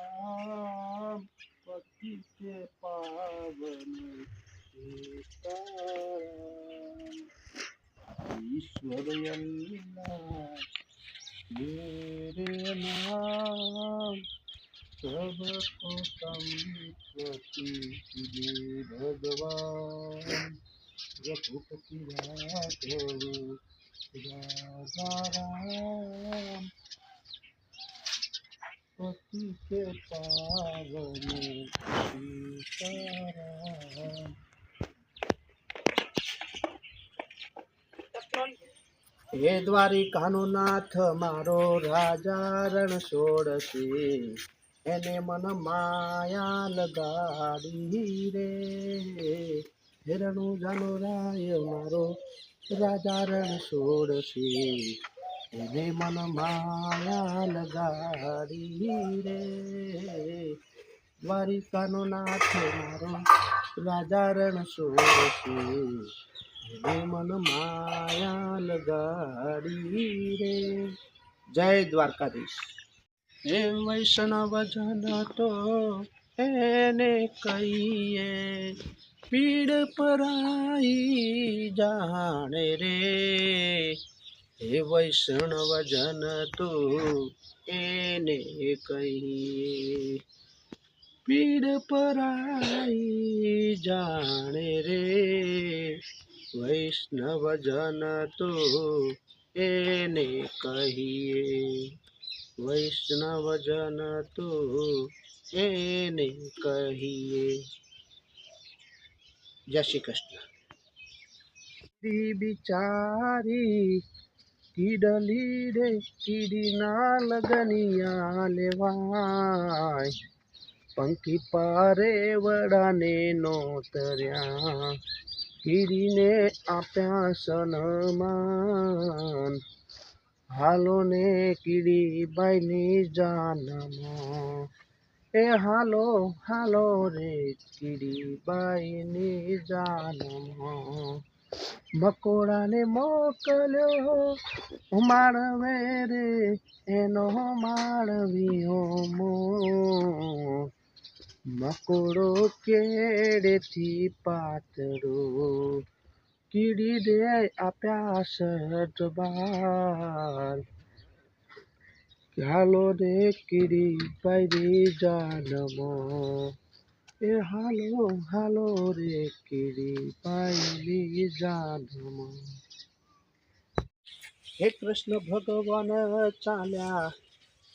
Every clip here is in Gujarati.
રામ પતિ છે પાવન ઈશ્વર મેરે નામ સબકો તમ પ્રતિ ભગવાન રઘુપતિ રાઘવ રાજા રામ पति के पावन सीताराम હે દ્વારિકાનો નાથ મારો રાજા રણ છોડશે એને મન માયા લગાડી રે હેરણું જાનો રાય મારો રાજા રણ છોડશે એને મન માયા લગાડી રે. દ્વારિકાનો નાથ મારો રાજા રણ એને મન માયા લગાડી રે. જય દ્વારકાધીશ. હે વૈષ્ણવ જન તો એને કહીએ, પીડ પરાઈ જાણે રે. હે વૈષ્ણવ જન તો એને કહીએ પીડ પરાઈ જાણે રે. વૈષ્ણવ જન તો એને કહીએ, વૈષ્ણવ જન તો એને કહીએ. જય શ્રી કૃષ્ણ. બિચારી કીડલી રે કીડીના લગનિયા લેવાય પંખી પારે વડાને નોતર્યા કીડીને આપ્યા સનમાન હાલોને કીડી બાઈની જાનમાં એ હાલો હાલો રે કીડી બાઈની જાનમાં મકોડાને મોકલ્યો માળવે રે એનો માળવીઓ મો મકોડો કેડેથી પાતળો કીડી દે આપ્યા શર્ટ બાર હાલો રે કીડી પાયરી જાનમો એ હાલો હાલો રે કીડી પાયરી જાનમો. હે કૃષ્ણ ભગવાન ચાલ્યા.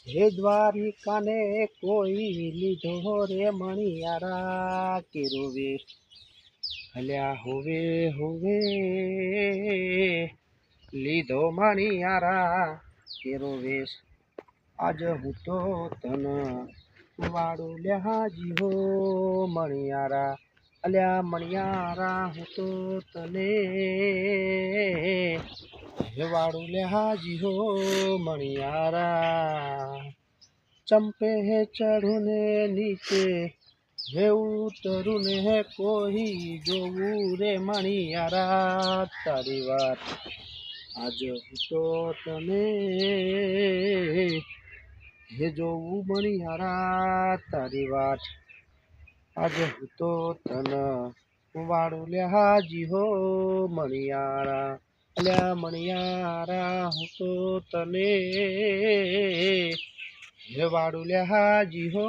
હે દ્વારિકાને કોઈ લીધો રે મણિયારા કેરો વેશ હલ્યા હોવે હોવે. લીધો મણિયારા કેરો વેશ આજ હું તો તન વાળું લ્યાજી હો મણિયારા, અલ્યા મણિયારા હું તો તને વાળું લ્યાજી હો મણિયારા, ચંપે હે ચઢું ને નીચે, હે ઉતરું ને હે કોઈ જોવું રે મણિયારા, તારી વાત આજે તો તને હે જોવું મણિયારા તારી વાટ. આજે હું તો તન વાળું લ્યાજી હો મણિયારા અલ્યા મણિયારા હું તો તને હે વાળું લ્યાજી હો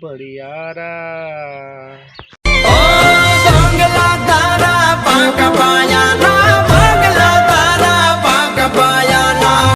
બળિયારા.